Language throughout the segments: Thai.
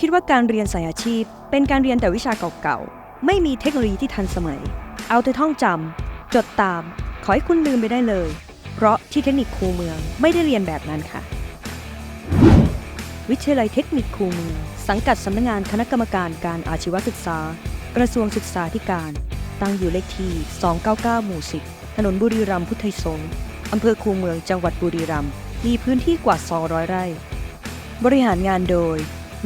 คิดว่าการเรียนสายอาชีพ เป็นการเรียนแต่วิชาเก่าๆ ไม่มีเทคโนโลยีที่ทันสมัย เอาแต่ท่องจำจดตาม ขอให้คุณลืมไปได้เลย เพราะที่เทคนิคคูเมืองไม่ได้เรียนแบบนั้นค่ะ วิทยาลัยเทคนิคคูเมืองสังกัดสำนักงานคณะกรรมการการอาชีวศึกษา กระทรวงศึกษาธิการ ตั้งอยู่เลขที่ 299 หมู่ 10 ถนนบุรีรัมย์พุทธไทยสงฆ์อำเภอคูเมืองจังหวัดบุรีรัมย์มีพื้นที่กว่า 200 ไร่ บริหารงานโดย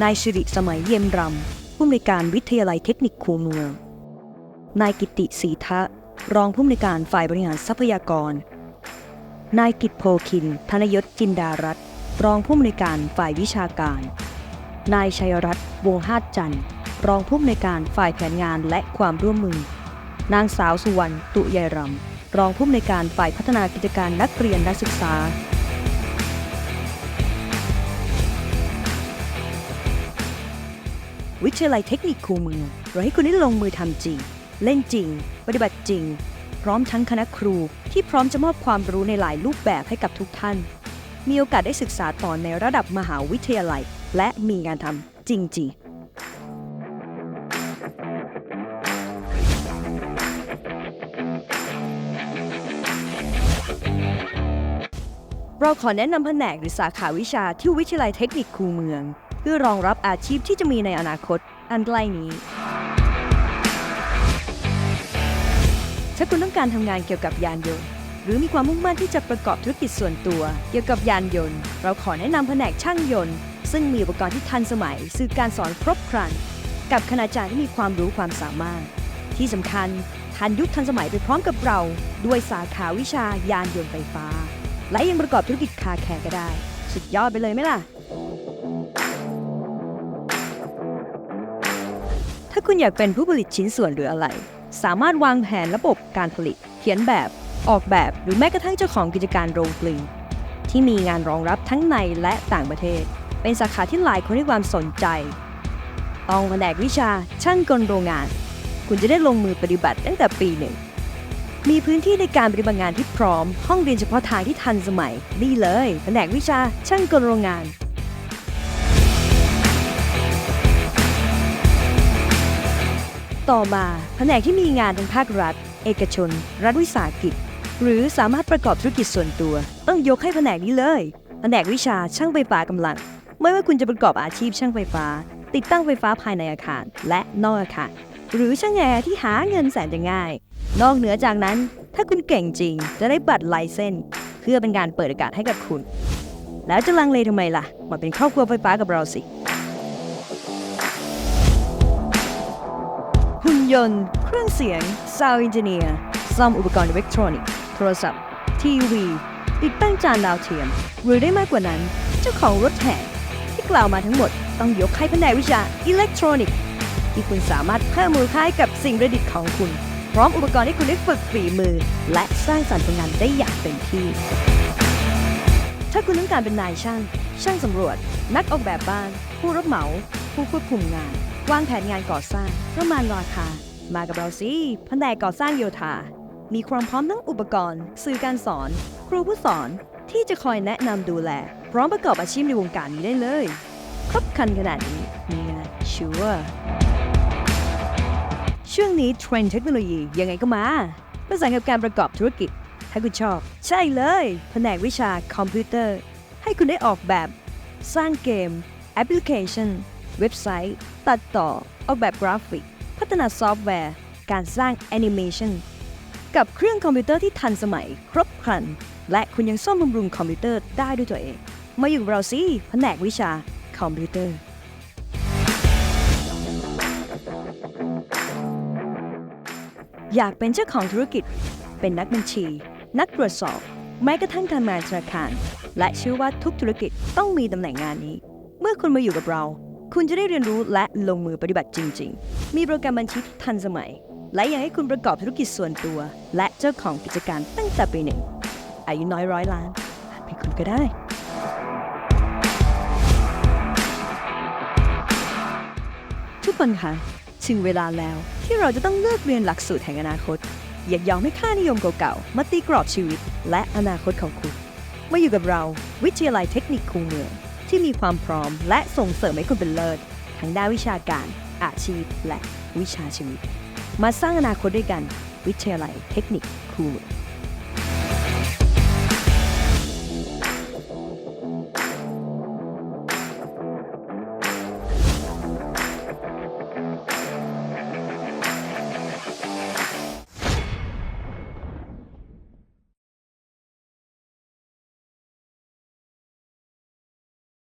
นายสิริสมัยเยี่ยมรำผู้อำนวยการวิทยาลัยเทคนิคคูเมือง นายกิติศรีทะ รองผู้อำนวยการฝ่ายบริหารทรัพยากร นายกิตโพคิน ธนยศจินดารัตน์รองผู้อำนวยการฝ่ายวิชาการ นายชัยรัตน์วงหาดจันทร์ รองผู้อำนวยการฝ่ายแผนงานและความร่วมมือ นางสาวสุวรรณตุยายรำรองผู้อำนวยการฝ่ายพัฒนากิจการนักเรียนนักศึกษา วิทยาลัยเทคนิคคูเมืองเราให้คุณได้ลงมือทำจริง เล่นจริง ปฏิบัติจริง พร้อมทั้งคณะครูที่พร้อมจะมอบความรู้ในหลายรูปแบบให้กับทุกท่าน มีโอกาสได้ศึกษาต่อในระดับมหาวิทยาลัย และมีงานทำจริง ๆเราขอแนะนำแผนกหรือสาขาวิชาที่วิทยาลัยเทคนิคคูเมือง พื่อรองรับอาชีพที่จะมีในอนาคตอันใกล้นี้ ถ้าคุณต้องการทำงานเกี่ยวกับยานยนต์ หรือมีความมุ่งมั่นที่จะประกอบธุรกิจส่วนตัว เกี่ยวกับยานยนต์ เราขอแนะนำแผนกช่างยนต์ ซึ่งมีอุปกรณ์ที่ทันสมัย สื่อการสอนครบครัน กับคณาจารย์ที่มีความรู้ความสามารถ ที่สำคัญทันยุคทันสมัยไปพร้อมกับเรา ด้วยสาขาวิชายานยนต์ไฟฟ้า และยังประกอบธุรกิจคาแคร์ก็ได้ สุดยอดไปเลยไหมล่ะ ถ้าคุณอยากเป็นผู้ผลิตชิ้นส่วนหรืออะไร สามารถวางแผนระบบการผลิต เขียนแบบ ออกแบบ หรือแม้กระทั่งเจ้าของกิจการโรงกลึง ที่มีงานรองรับทั้งในและต่างประเทศ เป็นสาขาที่หลายคนให้ความสนใจ ต้องแผนกวิชาช่างกลโรงงาน คุณจะได้ลงมือปฏิบัติตั้งแต่ปีหนึ่ง มีพื้นที่ในการปฏิบัติงานที่พร้อม ห้องเรียนเฉพาะทางที่ทันสมัย นี่เลย แผนกวิชาช่างกลโรงงาน ต่อมาแผนกที่มีงานทางภาครัฐ เอกชน รัฐวิสาหกิจ หรือสามารถประกอบธุรกิจส่วนตัว ต้องยกให้แผนกนี้เลย แผนกวิชาช่างไฟฟ้ากำลัง ไม่ว่าคุณจะประกอบอาชีพช่างไฟฟ้า ติดตั้งไฟฟ้าภายในอาคาร และนอกอาคาร หรือช่างแอร์ที่หาเงินแสนจะง่าย นอกเหนือจากนั้น ถ้าคุณเก่งจริง จะได้บัตรไลเซนส์เพื่อเป็นการเปิดโอกาสให้กับคุณ แล้วจะลังเลทำไมล่ะมาเป็นครอบครัวไฟฟ้ากับเราสิ นยนต์ เครื่องเสียง Sound Engineer ซ่อมอุปกรณ์อิเล็กทรอนิกส์โทรศัพท์ ทีวี ติดตั้งจานดาวเทียม หรือได้มากกว่านั้น เจ้าของรถแห่ที่กล่าวมาทั้งหมดต้องยกให้แผนกวิชาอิเล็กทรอนิกส์ที่คุณสามารถเพิ่มมูลค่าให้กับสิ่งประดิษฐ์ของคุณ พร้อมอุปกรณ์ให้คุณได้ฝึกฝีมือ และสร้างสรรค์ผลงานได้อย่างเต็มที่ ถ้าคุณต้องการเป็นนายช่าง ช่างสำรวจ นักออกแบบบ้าน ผู้รับเหมา ผู้ควบคุมงาน วางแผนงานก่อสร้างประมาณราคา มากับเราสิแผนกก่อสร้างโยธา มีความพร้อมทั้งอุปกรณ์ สื่อการสอน ครูผู้สอนที่จะคอยแนะนำดูแล พร้อมประกอบอาชีพในวงการนี้ได้เลย ครบครันขนาดนี้มีงานชัวร์ช่วงนี้เทรนด์เทคโนโลยียังไงก็มาประสานกับการประกอบธุรกิจ ถ้าคุณชอบ ใช่เลย แผนกวิชาคอมพิวเตอร์ ให้คุณได้ออกแบบ สร้างเกม แอปพลิเคชัน เว็บไซต์ ตัดต่อ ออกแบบกราฟิก พัฒนาซอฟต์แวร์ การสร้างแอนิเมชันกับเครื่องคอมพิวเตอร์ที่ทันสมัยครบครัน และคุณยังซ่อมบำรุงคอมพิวเตอร์ได้ด้วยตัวเอง มาอยู่กับเราสิแผนกวิชาคอมพิวเตอร์อยากเป็นเจ้าของธุรกิจ เป็นนักบัญชี นักตรวจสอบ แม้กระทั่งการงานธนาคาร และเชื่อว่าทุกธุรกิจต้องมีตำแหน่งงานนี้ เมื่อคุณมาอยู่กับเรา คุณจะได้เรียนรู้และลงมือปฏิบัติจริง ๆ มีโปรแกรมบัญชีที่ทันสมัย และยังให้คุณประกอบธุรกิจส่วนตัว และเจ้าของกิจการตั้งแต่ปีหนึ่ง อายุน้อยร้อยล้านเป็นคุณก็ได้ ทุกคนคะถึงเวลาแล้วที่เราจะต้องเลือกเรียนหลักสูตรแห่งอนาคต อย่ายอมให้ค่านิยมเก่าๆมาตีกรอบชีวิต และอนาคตของคุณมาอยู่กับเราวิทยาลัยเทคนิคคูเมือง ที่มีความพร้อม และส่งเสริมให้คุณเป็นเลิศทั้งด้านวิชาการ อาชีพ และวิชาชีวิต มาสร้างอนาคตด้วยกัน วิทยาลัยเทคนิคครูล